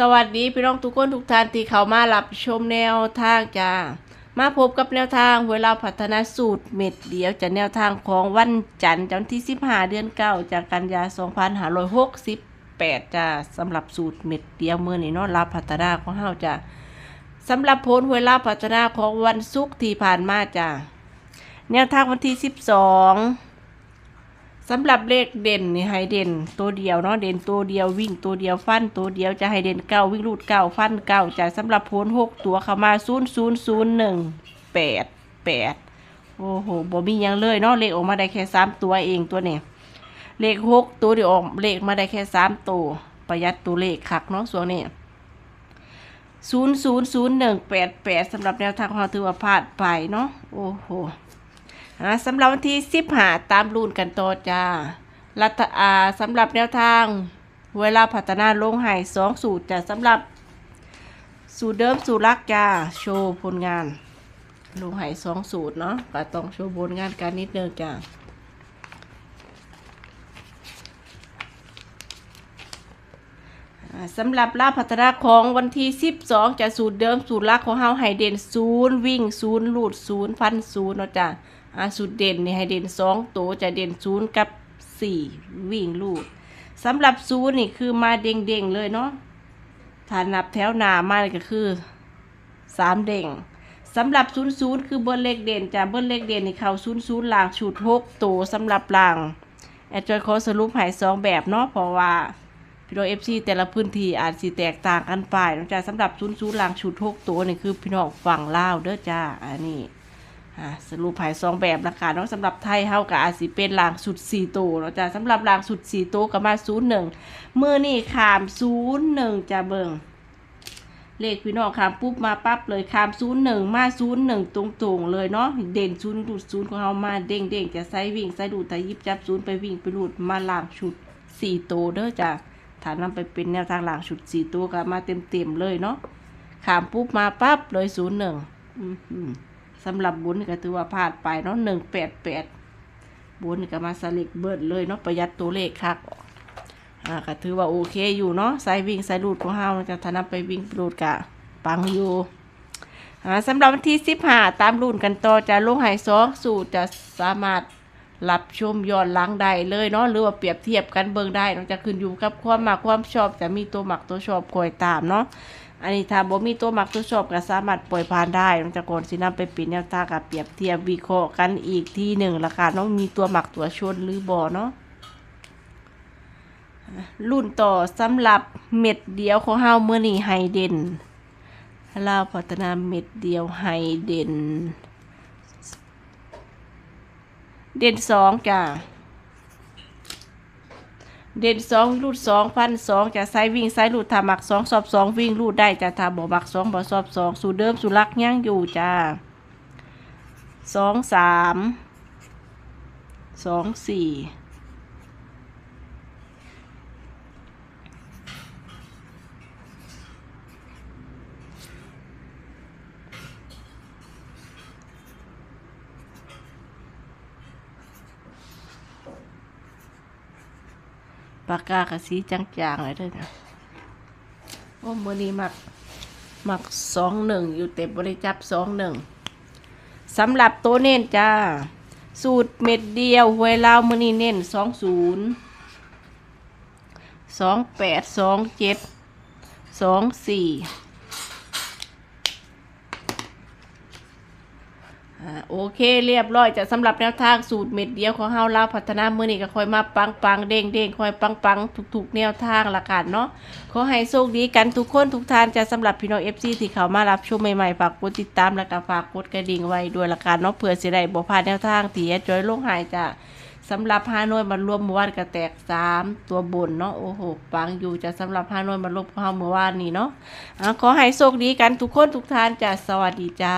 สวัสดีพี่น้องทุกคนทุกท่านที่เข้ามารับชมแนวทางจ้ามาพบกับแนวทางเวลาพัฒนาสูตรเม็ดเดียวจากแนวทางของวันจันทร์จันทร์ที่15เดือนเก้าจากกันยา2568จ้าสำหรับสูตรเม็ดเดียวเมื่อนี้เนาะรับพัฒนาของเฮาจ้าสำหรับผลเวลาพัฒนาของวันศุกร์ที่ผ่านมาจ้าแนวทางวันที่ 12 สำหรับเลขเด่นนี่ให้เด่นตัวเดียวเนาะเด่นตัวเดียววิ่งตัวเดียวฟันตัวเดียวจะให้เด่นเก้าวิ่งรูดเก้าฟันเก้าจะสำหรับโพนหกตัวเข้ามาศูนย์ศูนย์ศูนย์หนึ่งแปดแปดโอ้โหบ่มียังเลยเนาะเลขออกมาได้แค่สามตัวเองตัวเนี่ยเลขหกตัวเดียวออกเลขมาได้แค่สามตัวประหยัดตัวเลขคักเนาะส่วนนี้ศูนย์ศูนย์ศูนย์หนึ่งแปดแปดสำหรับแนวทางของเราถือว่าพลาดไปเนาะโอ้โห สำหรับวันที่สิบหาตามรุ่นกันต่อจ้ารัฐอาสำหรับแนวทาง เวลาพัฒนาลงหายสองสูตรจะสำหรับ สูตรเดิมสูตรลักจ้าโชว์ผลงาน ลงหายสองสูตรเนาะก็ต้องโชว์ผลงานกันนิดนึงจ้าสำหรับลาพัฒนาของวันที่ 12จะสูตรเดิมสูตรลักของเฮาให้เด่นศูนย์วิ่งศูนย์ลูดศูนย์ฟันศูนย์เนาะจ้ะ อาสูตรเด่นนี่ให้เด่นสองตัวจะเด่นศูนย์กับสี่วิ่งลูดสำหรับศูนย์นี่คือมาเด้งๆเลยเนาะถ้านับแถวหน้ามาก็คือสามเด้งสำหรับศูนย์ศูนย์คือเบอร์เลขเด่นจ้ะเบอร์เลขเด่นนี่เขาศูนย์ศูนย์ล่างชุดหกตัวสำหรับลางแอดจอยขอสรุปให้สองแบบเนาะเพราะว่าพี่น้องเอฟซีแต่ละพื้นที่อาจสิแตกต่างกันไปนะจ้าสำหรับศูนย์ศูนย์ลางชุดหกตัวนี่คือพี่น้องฝั่งลาวเด้อจ้าอันนี้ สรุปภายสองแบบราคาเนาะสำหรับไทยเฮากับอาสิเป็นลางสุดสี่ตัวเนาะจ้าสำหรับลางสุดสี่ตัวก็มาศูนย์หนึ่งมือนี่ขามศูนย์หนึ่งจะเบิงเลขพี่น้องขามปุ๊บมาปั๊บเลยขามศูนย์หนึ่งมาศูนย์หนึ่งตรงๆเลยเนาะเด่นศูนย์ดูดศูนย์ของเรามาเด้งเด้งจะใส่วิ่งใส่ดูดแต่ยิบจับศูนย์ไปวิ่งไปดูดมาลางชุดสี่ตัวเด้อจ้าถ้านนำไปเป็นแนวทางหลังชุดสี่ตัวก็มาเต็มๆเลยเนาะขามปุ๊บมาปั๊บเลยศูนย์หนึ่ง สำหรับบุญก็ถือว่าพลาดไปเนาะหนึ่งแปดแปดบุญก็มาสลิกเบิดเลยเนาะประหยัดตัวเลขคักอ่าก็ถือว่าโอเคอยู่เนาะสายวิ่งสายรูดของเฮาจะถ้านำไปวิ่งลูดกะปังอยู่อ่าสำหรับวันที่สิบห้าตามรุ่นกันต่อจะลงหายสองสูตรจะสามารถ รับชมย้อนหลังได้เลยเนาะหรือว่าเปรียบเทียบกันเบิ่งได้เนาะจะขึ้นอยู่กับความมักความชอบจะมีตัวหมักตัวชอบคอยตามเนาะอันนี้ถ้าบ่มีตัวหมักตัวชอบก็สามารถปล่อยผ่านได้เนาะจากก่อนสินำไปปิดแนวทากับเปรียบเทียบวิเคราะห์กันอีกทีหนึ่งราคาเนาะมีตัวหมักตัวชนหรือบ่เนาะรุ่นต่อสำหรับเม็ดเดียวของเฮาเมื่อนี้ไฮเด่นลาวพัฒนาเม็ดเดียวไฮเด่น เด่นสองจ้าเด่นสองรูดสองพันสองจะไซวิ่งไซรูดทามักสองสอบสองวิ่งรูดได้จะทาบ่มักสองบ่สอบสองสูเดิมสูรลักย่างอยู่จ้าสองสามสองสี่ ปากกากระสีจางๆเลยด้วยนะโอ้มือนี้มักมักสองหนึ่งอยู่เต็มบริจับสองหนึ่งสำหรับตัวเน้นจ้า สูตรเม็ดเดียวหวยลาวมือนี้เน้นสองศูนย์สองแปดสองเจ็ดสองสี่อ่า โอเคเรียบร้อยจะสำหรับแนวทางสูตรเม็ดเดียวของเฮาลาวพัฒนามือนี้ก็คอยมาปังปังเด้งเด้งๆคอยปังปังๆทุกๆแนวทางละกันเนาะขอให้โชคดีกันทุกคนทุกท่านจะสำหรับพี่น้อง FC ที่เขามารับชมใหม่ๆฝากกดติดตามและก็ฝากกดกระดิ่งไว้ด้วยละกันเนาะเพื่อสิได้บ่พลาดแนวทางที่จอยลงหายจะสำหรับฮานอยมันรวมเมื่อวานก็แตกสามตัวบนเนาะโอ้โหปังอยู่จะสำหรับฮานอยมันรวมของเฮาเมื่อวานนี้เนาะขอให้โชคดีกันทุกคนทุกท่านจะสวัสดีจ้า